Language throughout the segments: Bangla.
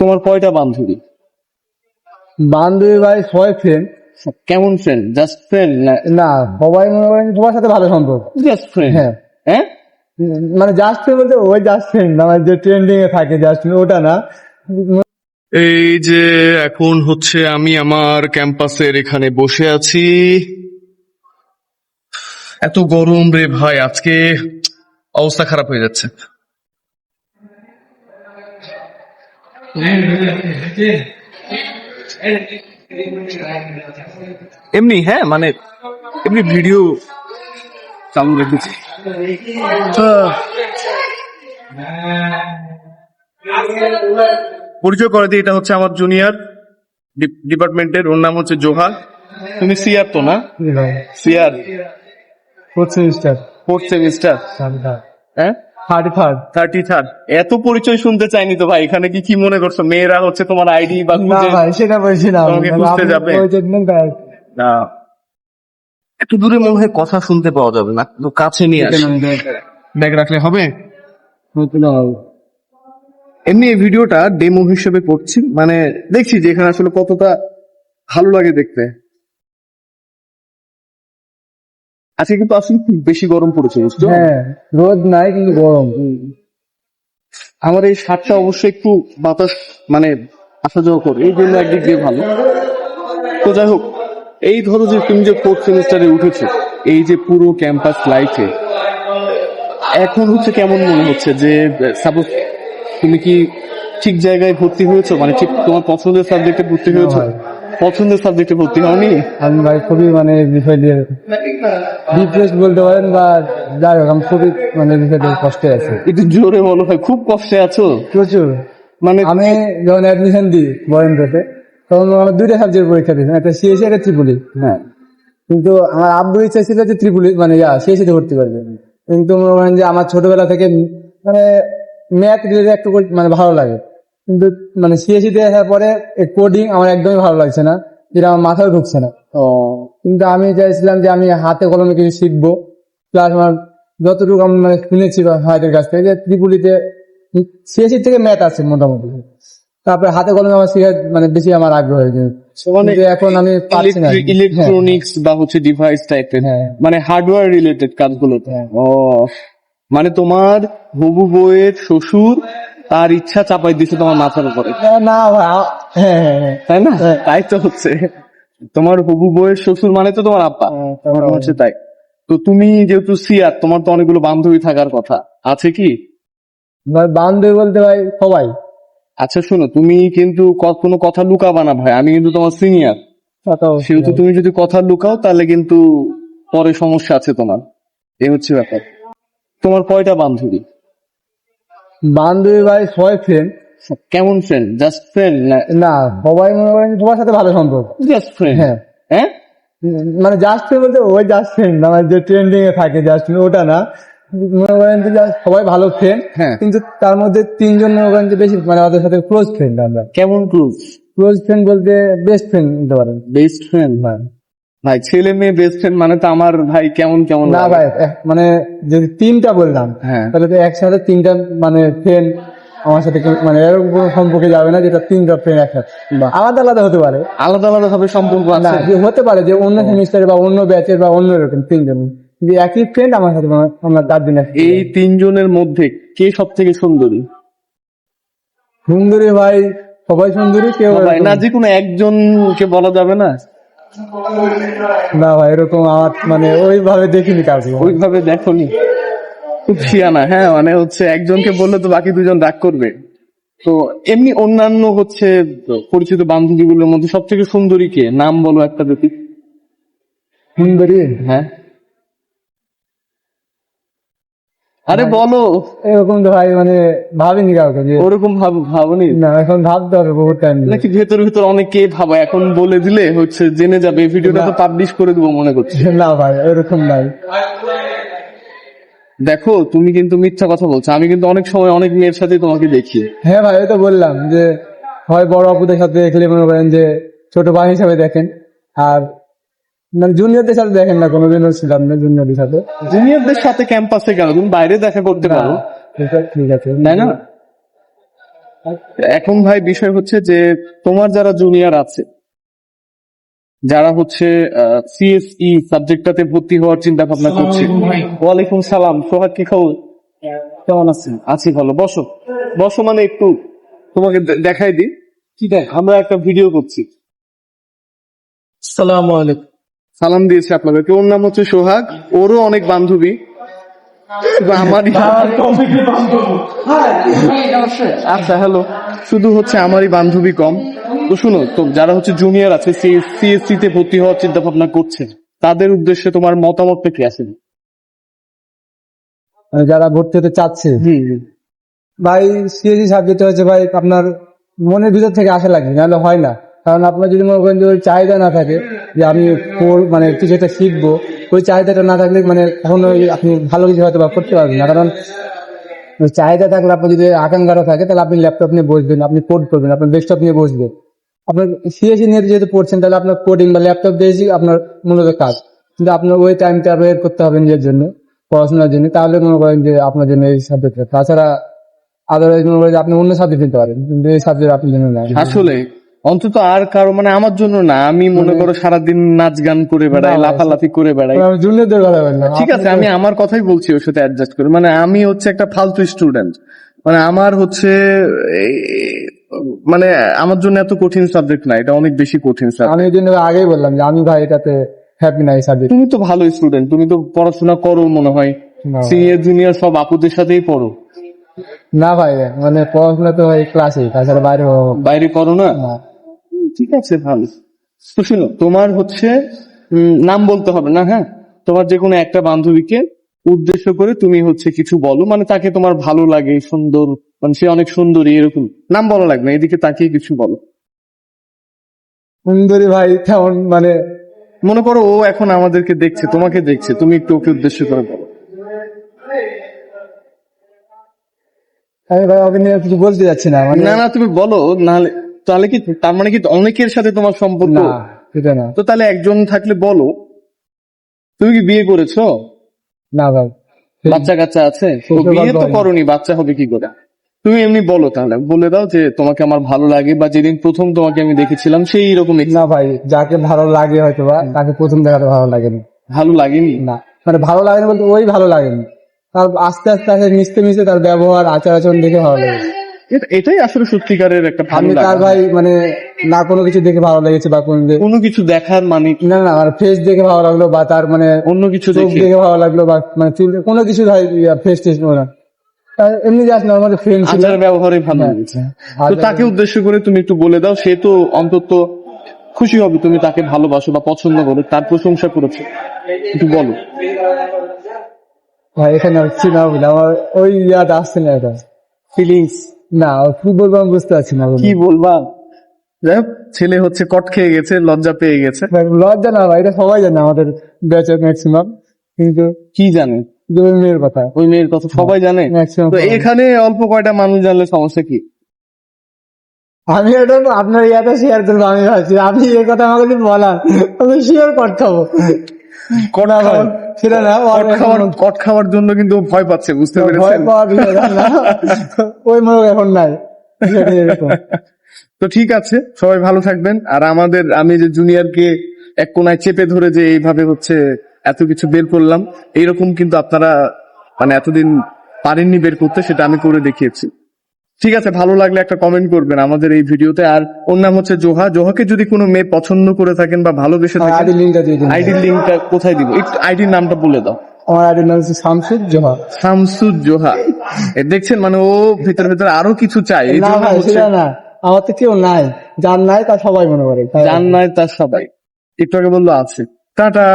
তোমার কয়টা বান্ধবী? বান্ধবী ভাই ছয় ফ্রেন্ড কেমন ফ্রেন্ড জাস্ট ফ্রেন্ড না? না সবাই মনে করেন সবার সাথে ভালো সম্পর্ক। জাস্ট ফ্রেন্ড হ্যাঁ। হ্যাঁ মানে জাস্ট ফ্রেন্ড বলতে ওই জাস্ট ফ্রেন্ড আমার যে ট্রেন্ডিং এ থাকে জাস্ট ওটা না। এই যে এখন হচ্ছে আমি আমার ক্যাম্পাসের এখানে বসে আছি। এত গরম রে ভাই আজকে অবস্থা খারাপ হয়ে যাচ্ছে। এমনি হ্যাঁ মানে এমনি ভিডিও চালু রেখেছি। পরিচয় করে দিই এটা হচ্ছে আমার জুনিয়র ডিপার্টমেন্টের ওর নাম হচ্ছে জোহা তুমি সিয়ার তো না? সিয়ার ফোর্থ সেমিস্টার ফোর্থ সেমিস্টার হ্যাঁ? থার্টি থার্ড থার্টি থার্ড এত পরিচয় শুনতে চাইনি তো ভাই এখানে কি কি মনে করছ? মেয়েরা হচ্ছে তোমার আইডি বা না ভাই সেটা বলছি না। তোমাকে মানে খুঁজতে যাবে? না, তাই। একটু দূরে মনে হয় কথা শুনতে পাওয়া যাবে না একটু কাছে নিয়ে আসো। ব্যাগ রাখলে হবে? এমনি এই ভিডিওটা ডেমো হিসেবে করছি। মানে দেখছি যে এখানে আসলে কতটা ভালো লাগে দেখতে। আজকে কিন্তু আসলে খুব বেশি গরম পড়েছে বুঝছ? হ্যাঁ রোদ নাই কিন্তু গরম। আমার এই শার্টটা অবশ্যই একটু বাতাস মানে আসা যাওয়া করে এই জন্য একদিক দিয়ে ভালো। তো যাই হোক এই ধরো যে তুমি যে ফোর্থ সেমিস্টারে উঠেছো এই যে পুরো ক্যাম্পাস লাইফে এখন হচ্ছে কেমন মনে হচ্ছে যে সাপোজ তুমি কি ঠিক জায়গায় ভর্তি হয়েছো? মানে ঠিক তোমার পছন্দের সাবজেক্টে ভর্তি হয়েছো। পছন্দের সাবজেক্টে ভর্তি হওনি আমি ভাই খুবই মানে বিষয় দিয়ে ডিপ্রেস বলতে পারেন বা যাই হোক আমি খুবই মানে বিষয়টা কষ্টে আছি। একটু জোরে বলো ভাই খুব কষ্টে আছো? প্রচুর। মানে আমি যখন অ্যাডমিশন দিই বরেন্দ্রতে তখন আমার দুইটা সাবজেক্ট পরীক্ষা দিয়েছিলাম একটা সিএসি একটা ত্রিপুলি। হ্যাঁ। কিন্তু আমার আব্বু ইচ্ছা ছিল যে ত্রিপুলি মানে ইয়া সিএসিতে ভর্তি করবে। কিন্তু মনে করেন যে আমার ছোটবেলা থেকে মানে ম্যাথ রিলেটেড একটু মানে ভালো লাগে। কিন্তু মানে সিএসিতে আসার পরে কোডিং আমার একদমই ভালো লাগছে না যেটা আমার মাথায় ঢুকছে না। ও। কিন্তু আমি চাইছিলাম যে আমি হাতে কলমে কিছু শিখব প্লাস আমার যতটুকু আমি মানে শুনেছি ভাইদের কাছ থেকে যে ত্রিপুলিতে সিএসি থেকে ম্যাথ আছে মোটামুটি। তারপরে হাতে কলমে আমার শেখার মানে বেশি আমার আগ্রহ হয়েছে মানে এখন আমি ইলেকট্রনিক্স বা হচ্ছে ডিভাইস টাইপের হ্যাঁ। মানে হার্ডওয়্যার রিলেটেড কাজগুলোতে। ও। মানে তোমার হবু বউয়ের শ্বশুর তার ইচ্ছা চাপাই দিছে তোমার মাথার উপরে। না তাই না? তাই তো হচ্ছে। তোমার হবু বউয়ের শ্বশুর মানে তো তোমার আব্বা। হ্যাঁ, হচ্ছে তাই। তো তুমি যেহেতু সিয়ার তোমার তো অনেকগুলো বান্ধবী থাকার কথা। আছে কি? বান্ধবী বলতে ভাই সবাই। আচ্ছা শোনো তুমি কিন্তু কোনো কথা লুকাবা না ভাই। আমি কিন্তু তোমার সিনিয়র। সেহেতু তুমি যদি কথা লুকাও তাহলে কিন্তু পরে সমস্যা আছে তোমার। এই হচ্ছে ব্যাপার। তোমার কয়টা বান্ধবী? বান্ধবী ভাই ছয় ফ্রেন্ড কেমন ফ্রেন্ড জাস্ট ফ্রেন্ড না? না সবাই মনে করেন সবার সাথে ভালো সম্পর্ক। জাস্ট ফ্রেন্ড হ্যাঁ। হ্যাঁ? মানে জাস্ট ফ্রেন্ড বলতে ওই জাস্ট ফ্রেন্ড আমার যে ট্রেন্ডিং এ থাকে জাস্ট ফ্রেন্ড ওটা না। মনে করেন যে সবাই ভালো ফ্রেন্ড হ্যাঁ। কিন্তু তার মধ্যে তিনজন মনে করেন যে বেশি মানে ওদের সাথে ক্লোজ ফ্রেন্ড আমরা। কেমন ক্লোজ ক্লোজ ফ্রেন্ড বলতে বেস্ট ফ্রেন্ড বলতে পারেন। বেস্ট ফ্রেন্ড ভাই ছেলে মেয়ে বেস্ট ফ্রেন্ড মানে তো আমার ভাই কেমন কেমন না ভাই মানে যদি তিনটা বললাম হ্যাঁ। তাহলে তো একসাথে তিনটা মানে ফ্রেন্ড আমার সাথে মানে এরকম কোনো সম্পর্কে যাবে না যেটা তিনটা ফ্রেন্ড একসাথে। আলাদা আলাদা হতে পারে। আলাদা আলাদা ভাবে সম্পর্ক আছে? হতে পারে যে অন্য সেমিস্টারে বা অন্য ব্যাচের বা অন্য এরকম তিনজন। কিন্তু একই ফ্রেন্ড আমার সাথে আমরা চার দিন এই তিনজনের মধ্যে কে সব থেকে সুন্দরী? সুন্দরী ভাই সবাই সুন্দরী কেউ না যে কোনো একজনকে বলা যাবে না? না ভাই এরকম আমার মানে ওইভাবে দেখিনি কাউকে ওইভাবে দেখনি? খুব শিয়ানা হ্যাঁ মানে হচ্ছে একজনকে বললে তো বাকি দুজন রাগ করবে। তো এমনি অন্যান্য হচ্ছে পরিচিত বান্ধবীগুলোর মধ্যে সব থেকে সুন্দরী কে? নাম বলো একটা দেখি সুন্দরী? হ্যাঁ। আরে বলো। এরকম তো ভাই মানে ভাবিনি কাউকে যে ওরকম ভাব ভাবনি? না এখন ভাবতে হবে বহুত টাইম নাকি ভেতর ভেতর অনেকে ভাবা এখন বলে দিলে হচ্ছে জেনে যাবে এই ভিডিওটা তো পাবলিশ করে দেবো মনে করছি। না ভাই এরকম নাই দেখো তুমি কিন্তু মিথ্যা কথা বলছো আমি কিন্তু অনেক সময় অনেক মেয়ের সাথে তোমাকে দেখি। হ্যাঁ ভাই ওই তো বললাম যে হয় বড় আপুদের সাথে দেখলে মনে করেন যে ছোট ভাই হিসাবে দেখেন আর মানে জুনিয়রদের সাথে দেখেন না কোনোদিনও ছিলাম না জুনিয়রদের সাথে। জুনিয়রদের সাথে ক্যাম্পাসে গেল তুমি বাইরে দেখা করতে পারো। ঠিক আছে- তাই না? এখন ভাই বিষয় হচ্ছে যে তোমার যারা জুনিয়র আছে যারা হচ্ছে সিএসই সাবজেক্টটাতে ভর্তি হওয়ার চিন্তা ভাবনা করছে। ওয়ালাইকুম সালাম। সোহাগ কি খবর? কেমন আছেন? আছি ভালো। বসো। বসো মানে একটু তোমাকে দেখাই দিই। কি দেখ? আমরা একটা ভিডিও করছি। সালাম আলাইকুম। সালাম দিয়েছে আপনাদেরকে। ওর নাম হচ্ছে সোহাগ। ওরও অনেক বান্ধবী। আমারই। আচ্ছা হ্যালো শুধু হচ্ছে আমারই বান্ধবী কম। তো শুনো তো যারা হচ্ছে জুনিয়র আছে সিএসসি তে ভর্তি হওয়ার চিন্তা ভাবনা করছে তাদের উদ্দেশ্যে তোমার মতামতটা কি আছে? মানে যারা ভর্তি হতে চাচ্ছে। ভাই সিএসি সাবজেক্ট হচ্ছে ভাই আপনার মনের ভিতর থেকে আশা লাগে নাহলে হয় না। কারণ আপনার যদি মনে করেন যে ওই চাহিদা না থাকে যে আমি মানে কিছু একটা শিখব, ওই চাহিদাটা না থাকলে মানে এখন ওই আপনি ভালো কিছু হয়তো বা করতে পারবেন না। কারণ চাহিদা থাকলে আপনার যদি আকাঙ্ক্ষাটা থাকে, তাহলে আপনি ল্যাপটপ নিয়ে বসবেন, আপনি কোড করবেন, আপনার ডেস্কটপ নিয়ে বসবেন। আপনার সিএসি নিয়ে যেহেতু পড়ছেন, তাহলে আপনার কোডিং বা ল্যাপটপ দিয়েছি আপনার মূলত কাজ। কিন্তু আপনার ওই টাইমটা বের করতে হবে নিজের জন্য, পড়াশোনার জন্য। তাহলে মনে করেন যে আপনার জন্য এই সাবজেক্টটা তাছাড়া আদারওয়াইজ মনে করেন আপনি অন্য সাবজেক্ট নিতে পারেন, কিন্তু এই সাবজেক্ট আপনার জন্য আসলে অন্তত আর কারও মানে আমার জন্য না আমি মনে করো সারাদিন নাচ গান করে বেড়াই লাফালাফি করে বেড়াই। ঠিক আছে আমি আমার কথাই বলছি ওর সাথে অ্যাডজাস্ট করে। মানে আমি হচ্ছে একটা ফালতু স্টুডেন্ট মানে আমার হচ্ছে মানে আমার জন্য এত কঠিন সাবজেক্ট না এটা অনেক বেশি কঠিন সাবজেক্ট আমি জন্য আগেই বললাম যে আমি ভাই এটাতে হ্যাপি না এই সাবজেক্ট তুমি তো ভালো স্টুডেন্ট তুমি তো পড়াশোনা করো মনে হয়। সিনিয়র জুনিয়র সব আপুদের সাথেই পড়ো। না ভাই মানে পড়াশোনা তো ভাই ক্লাসে তাছাড়া বাইরে বাইরে করো না? ঠিক আছে ভালো। তো শুনো তোমার হচ্ছে নাম বলতে হবে না হ্যাঁ? তোমার যে কোনো একটা বান্ধবীকে উদ্দেশ্য করে তুমি হচ্ছে কিছু বলো মানে তাকে তোমার ভালো লাগে সুন্দর মানে সে অনেক সুন্দরী এরকম। নাম বলা লাগবে না এদিকে তাকিয়ে কিছু বলো। সুন্দরী ভাই তেমন মানে মনে করো ও এখন আমাদেরকে দেখছে তোমাকে দেখছে তুমি একটু ওকে উদ্দেশ্য করে বলো। আমি ভাই ওকে নিয়ে কিছু বলতে যাচ্ছি না মানে না না তুমি বলো নাহলে তাহলে কি তার মানে কি অনেকের সাথে তোমার সম্পর্ক না সেটা না। তো তাহলে একজন থাকলে বলো। তুমি কি বিয়ে করেছ? না ভাই। বাচ্চা কাচ্চা আছে? বিয়ে তো। করনি বাচ্চা হবে কি করে? তুমি এমনি বলো তাহলে। বলে দাও যে তোমাকে আমার ভালো লাগে বা যেদিন প্রথম তোমাকে আমি দেখেছিলাম সেই রকম না ভাই যাকে ভালো লাগে হয়তো বা তাকে প্রথম দেখাতে ভালো লাগেনি। ভালো লাগেনি? না মানে ভালো লাগেনি বলতে ওই ভালো লাগেনি। তার আস্তে আস্তে আস্তে মিশতে মিশতে তার ব্যবহার আচার আচরণ দেখে ভালো লাগে এটাই আসলে সত্যিকারের একটা ভালো আমি তার ভাই মানে না কোনো কিছু দেখে ভালো লেগেছে বা কোনো কোনো কিছু দেখার মানে না না আর ফেস দেখে ভালো লাগল বা তার মানে অন্য কিছু দেখে? ভালো লাগল বা মানে চুল কোনো কিছু ভাই ফেস টেস্ট না। এমনি জাস্ট নর্মাল ফ্রেন্ড আচার ব্যবহারে ভালো হ্যাঁ। লেগেছে। তো তাকে উদ্দেশ্য করে তুমি একটু বলে দাও সে তো অন্তত খুশি হবে তুমি তাকে ভালোবাসো বা পছন্দ করো তার প্রশংসা করেছ। একটু বলো। এখানে হচ্ছে না। বলে আমার ওই ইয়াদ আসছে না এটা। ফিলিংস না কি বলব আমি বুঝতে পারছি না কি বলবা? যাই হোক, ছেলে হচ্ছে কট খেয়ে গেছে লজ্জা পেয়ে গেছে। লজ্জা না ভাই এটা সবাই জানে আমাদের ব্যাচের ম্যাক্সিমাম কিন্তু কি জানে? ওই মেয়ের কথা। ওই মেয়ের কথা সবাই জানে। ম্যাক্সিমাম তো এখানে অল্প কয়টা মানুষ জানলে সমস্যা কি? আমি এটা আপনার ইয়াতে শেয়ার করব আমি ভাবছি। আপনি এই কথা আমাকে বলান। আমি শেয়ার করতে খাব। কট খাওয়ার সেটা না কট খাওয়ার কট খাওয়ার জন্য কিন্তু ভয় পাচ্ছে বুঝতে পেরেছেন। ওই মোড়ক এখন নাই। তো ঠিক আছে সবাই ভালো থাকবেন। আর আমাদের আমি যে জুনিয়রকে এক কোনায় চেপে ধরে যে এইভাবে হচ্ছে এত কিছু বের করলাম এইরকম কিন্তু আপনারা মানে এতদিন পারেননি বের করতে সেটা আমি করে দেখিয়েছি। ঠিক আছে ভালো লাগলে একটা কমেন্ট করবেন আমাদের এই ভিডিওতে। আর ওর নাম হচ্ছে জোহা। জোহাকে যদি কোনো মেয়ে পছন্দ করে থাকেন বা ভালোবেসে থাকেন আইডি লিঙ্কটা দিয়ে দিন। আইডির লিঙ্কটা কোথায় দিব? একটু আইডির নামটা বলে দাও। আমার আইডির নাম হচ্ছে শামসুদ জোহা। শামসুদ জোহা। এ দেখছেন মানে ও ভিতরে ভিতরে আরও কিছু চাই এই না জন্য হচ্ছে না। আমার তো কেউ নাই। যার নাই তা সবাই মনে করে। তাই জান নাই তার সবাই। একটু আগে বলল আছে। টাটা।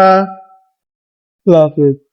হাফেজ।